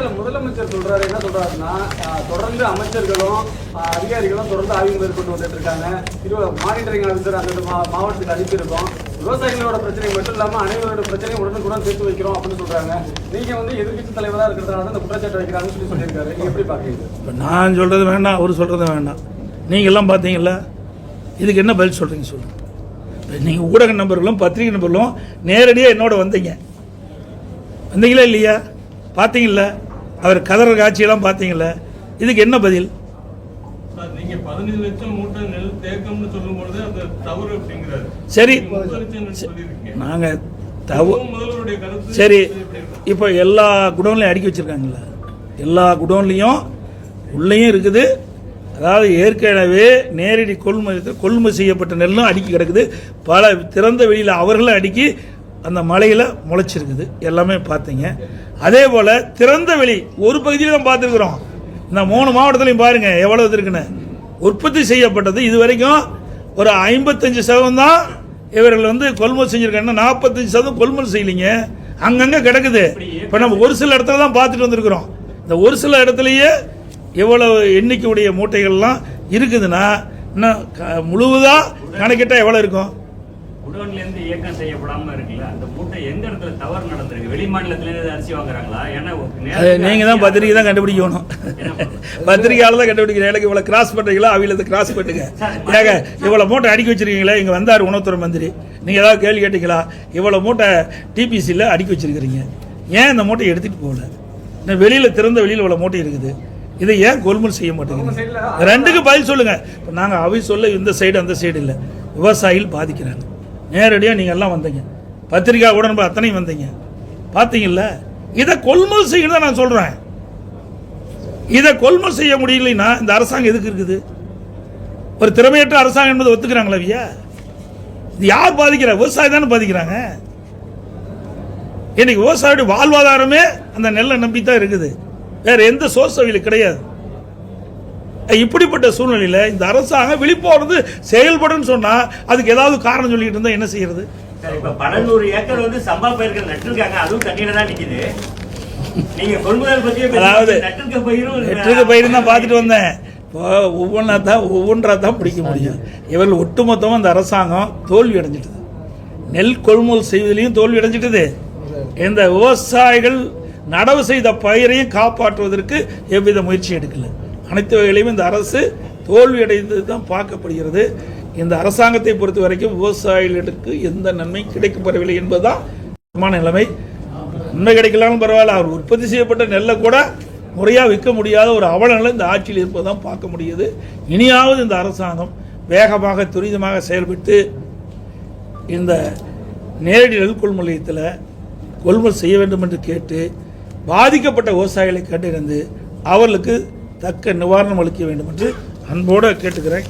நேரத்தில் முதலமைச்சர் சொல்றாரு என்ன சொல்றாருன்னா தொடர்ந்து அமைச்சர்களும் அதிகாரிகளும் தொடர்ந்து ஆய்வு மேற்கொண்டு வந்துட்டு இருக்காங்க. இது மானிட்டரிங் ஆஃபீஸர் அந்த மா- மாவட்டத்துக்கு அனுப்பியிருக்கோம். விவசாயிகளோட பிரச்சனை மட்டும் இல்லாமல் அனைவரோட பிரச்சனையும் உடனுக்குடன் சேர்த்து வைக்கிறோம் அப்படின்னு சொல்றாங்க. நீங்க வந்து எதிர்கட்சி தலைவராக இருக்கிறதுனால தான் இந்த குற்றச்சாட்டு வைக்கிறாங்கன்னு சொல்லி சொல்லியிருக்காரு. எப்படி பாக்குறீங்க? இப்போ நான் சொல்கிறது வேண்டாம் அவர் சொல்றது வேண்டாம். நீங்கள்லாம் பார்த்தீங்களா இதுக்கு என்ன பதில் சொல்கிறீங்க சொல்லுங்கள் நீங்கள் ஊடக நபர்களும் பத்திரிகை நபர்களும் நேரடியாக என்னோட வந்தீங்க. வந்தீங்களா இல்லையா? பார்த்தீங்களா அவர் கதற காட்சியெல்லாம் பார்த்தீங்களா இதுக்கு என்ன பதில்? சார் நாங்கள் தவ சரி? இப்போ எல்லா குடோன்லையும் அடுக்கி வச்சிருக்காங்கல்ல? எல்லா குடோன்லையும் உள்ளேயும் இருக்குது. அதாவது ஏற்கனவே நேரடி கொள்முதல் கொள்முதல் செய்யப்பட்ட நெல்லும் அடுக்கி கிடக்குது. பல திறந்த வெளியில் அவர்களும் அடுக்கி அந்த மலையில் முளைச்சிருக்குது. எல்லாமே பார்த்தீங்க. அதே போல் திறந்த வெளி ஒரு பகுதியில் தான் பார்த்துருக்குறோம். இந்த மூணு மாவட்டத்துலையும் பாருங்கள் எவ்வளோ இது இருக்குன்னு. உற்பத்தி செய்யப்பட்டது இது வரைக்கும் ஒரு ஐம்பத்தஞ்சு சதவீதம் தான் இவர்கள் வந்து கொள்முதல் செஞ்சுருக்காங்கன்னா நாற்பத்தஞ்சு சதவீதம் கொள்முதல் செய்யலைங்க. அங்கங்கே கிடக்குது. இப்போ நம்ம ஒரு சில இடத்துல தான் பார்த்துட்டு வந்திருக்கிறோம். இந்த ஒரு சில இடத்துலையே எவ்வளவு எண்ணிக்கையுடைய மூட்டைகள்லாம் இருக்குதுன்னா இன்னும் க- கணக்கிட்டால் எவ்வளோ இருக்கும்? குடோன்ல இருந்து இயக்கம் செய்யப்படாம இருக்குல்ல? அந்த மூட்டை எந்த இடத்துல தவறு நடந்திருக்கு? வெளி மாநிலத்துல இருந்து அரிசி வாங்குறாங்களா? ஏன்னா நீங்கள் தான் பத்திரிக்கை தான் கண்டுபிடிக்கணும். பத்திரிக்கையால தான் கண்டுபிடிக்கிறேன் எனக்கு இவ்வளோ கிராஸ் பண்ணுறீங்களா அவையில் கிராஸ் பண்ணுங்க ஏங்க இவ்வளோ மூட்டை அடுக்கி வச்சிருக்கீங்களே? இங்கே வந்தார் உணவுத்துறை மந்திரி. நீங்கள் ஏதாவது கேள்வி கேட்டீங்களா? இவ்வளோ மூட்டை டிபிசியில் அடுக்கி வச்சிருக்கிறீங்க. ஏன் இந்த மூட்டையை எடுத்துகிட்டு போகல? இன்னும் வெளியில் திறந்த வெளியில் இவ்வளோ மூட்டை இருக்குது. இதை ஏன் கொள்முதல் செய்ய மாட்டேங்குது ரெண்டுக்கு பதில் சொல்லுங்க. இப்போ நாங்கள் அவை சொல்ல இந்த சைடு அந்த சைடு இல்லை. விவசாயிகள் பாதிக்கிறாங்க. நேரடியாக நீங்கள் எல்லாம் வந்தீங்க. பத்திரிக்கா உடன்பு அத்தனையும் வந்தீங்க. பார்த்தீங்கல்ல இதை கொள்முதல் செய்யணும் தான் நான் சொல்கிறேன் இதை கொள்முதல் செய்ய முடியலைன்னா இந்த அரசாங்கம் எதுக்கு இருக்குது? ஒரு திறமையற்ற அரசாங்கம் என்பது ஒத்துக்கிறாங்களா ஐயா இது யார் பாதிக்கிறா? விவசாயி தானே பாதிக்கிறாங்க. இன்னைக்கு விவசாயியோட வாழ்வாதாரமே அந்த நெல்லை நம்பி தான் இருக்குது. வேற எந்த சோர்ஸ் அவங்களுக்கு கிடையாது. இப்படிப்பட்ட சூழ்நிலையில இந்த அரசாங்கம் விழிப்புணர்வு செயல்படும் சொன்னா அதுக்கு ஏதாவது காரணம் சொல்லிட்டு இருந்தா என்ன செய்யறது? இப்ப ஏக்கர் வந்து சம்பா பயிர்கள் நட்டிருக்காங்க அதுவும் தண்ணியில தான் பத்தி அதாவது வெற்றிக்கு பயிரும் தான் பார்த்துட்டு வந்தேன். இப்போ ஒவ்வொன்றா தான் ஒவ்வொன்றா தான் பிடிக்க முடியும். இவர்கள் ஒட்டுமொத்தமாக இந்த அரசாங்கம் தோல்வி அடைஞ்சிட்டது. நெல் கொள்முதல் செய்வதிலையும் தோல்வி அடைஞ்சிட்டது. இந்த விவசாயிகள் நடவு செய்த பயிரையும் காப்பாற்றுவதற்கு எவ்வித முயற்சி எடுக்கல. அனைத்து வகையிலையும் இந்த அரசு தோல்வி அடைந்தது தான் பார்க்கப்படுகிறது. இந்த அரசாங்கத்தை பொறுத்த வரைக்கும் விவசாயிகளுக்கு எந்த நன்மை கிடைக்கப்பெறவில்லை என்பதுதான் நிலைமை. நன்மை கிடைக்கலாம்னு பரவாயில்ல அவர் உற்பத்தி செய்யப்பட்ட நெல்லை கூட முறையாக விற்க முடியாத ஒரு அவலநிலை இந்த ஆட்சியில் இருப்பதான் பார்க்க முடியுது. இனியாவது இந்த அரசாங்கம் வேகமாக துரிதமாக செயல்பட்டு இந்த நேரடி நெல் கொள்முதலத்தில் கொள்முதல் செய்ய வேண்டும் என்று கேட்டு பாதிக்கப்பட்ட விவசாயிகளை கண்டறிந்து அவர்களுக்கு தக்க நிவாரணம் அளிக்க வேண்டும் என்று அன்போடு கேட்டுக்கிறேன்.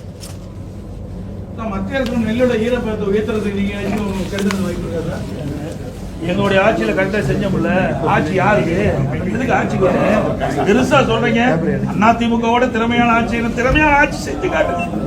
மத்திய அரசு நெல்லோட ஈரப்பதத்தை உயர்த்துறதுக்கு நீங்க எதுவும் கருத்து வாய்ப்பு இருக்காதா? எங்களுடைய ஆட்சியில் கரெக்டாக செஞ்சோம்ல ஆட்சி யாருக்கு? எதுக்கு ஆட்சிக்கு வரும் பெருசா சொல்றீங்க. அதிமுகவோட திறமையான ஆட்சி திறமையான ஆட்சி செஞ்சு காட்டுங்க.